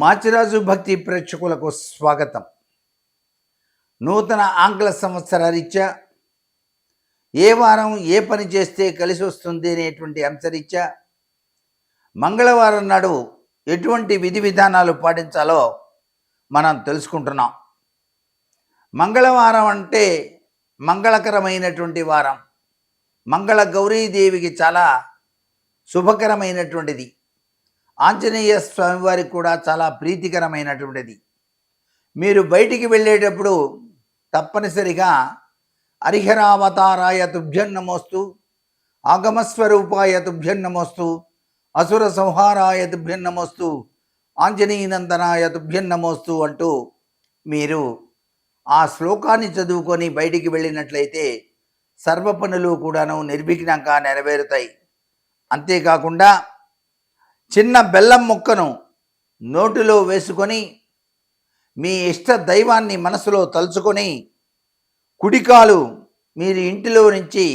మాచిరాజు భక్తి ప్రేక్షకులకు స్వాగతం. నూతన ఆంగ్ల సంవత్సర రీత్యా ఏ వారం ఏ పని చేస్తే కలిసి వస్తుంది అనేటువంటి అంశరీత్యా మంగళవారం నాడు ఎటువంటి విధి విధానాలు పాటించాలో మనం తెలుసుకుంటున్నాం. మంగళవారం అంటే మంగళకరమైనటువంటి వారం. మంగళ గౌరీదేవికి చాలా శుభకరమైనటువంటిది. ఆంజనేయ స్వామివారికి కూడా చాలా ప్రీతికరమైనటువంటిది. మీరు బయటికి వెళ్ళేటప్పుడు తప్పనిసరిగా హరిహరావతారాయ తుభ్యం నమోస్తు ఆగమస్వరూపాయ తుభ్యం నమోస్తు అసుర సంహారాయ తుభ్యం నమోస్తు ఆంజనేయనందనాయ తుభ్యం నమోస్తు అంటూ మీరు ఆ శ్లోకాన్ని చదువుకొని బయటికి వెళ్ళినట్లయితే సర్వ పనులు కూడాను నిర్విఘ్నంగా నెరవేరుతాయి. అంతేకాకుండా చిన్న బెల్లం ముక్కను నోటిలో వేసుకొని మీ ఇష్ట దైవాన్ని మనసులో తలుచుకొని కుడికాలు మీరు ఇంటిలో నుంచి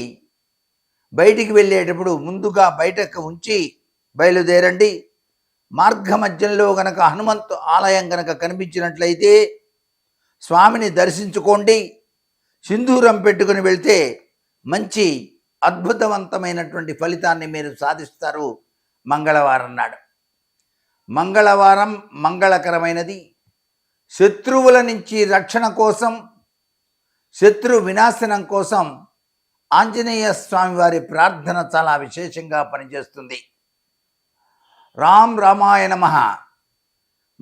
బయటికి వెళ్ళేటప్పుడు ముందుగా బయటకు ఉంచి బయలుదేరండి. మార్గ మధ్యంలో గనక హనుమంతు ఆలయం గనక కనిపించినట్లయితే స్వామిని దర్శించుకోండి. సింధూరం పెట్టుకుని వెళ్తే మంచి అద్భుతవంతమైనటువంటి ఫలితాన్ని మీరు సాధిస్తారు. మంగళవారం నాడు. మంగళవారం మంగళకరమైనది. శత్రువుల నుంచి రక్షణ కోసం శత్రు వినాశనం కోసం ఆంజనేయ స్వామివారి ప్రార్థన చాలా విశేషంగా పనిచేస్తుంది. రామ్ రామాయ నమ.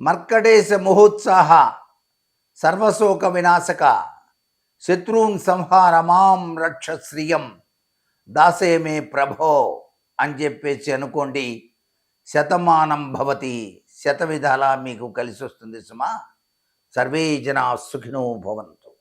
మర్కటేశ మహోత్సాహ. సర్వశోక వినాశక. శత్రూన్ సంహార మాం రక్ష శ్రియం. దాసే మే ప్రభో. అని చెప్పేసి అనుకోండి శతమానం భవతి శత విధాలా మీకు కలిసి వస్తుంది సుమా. సర్వే జనా సుఖినో భవంతు.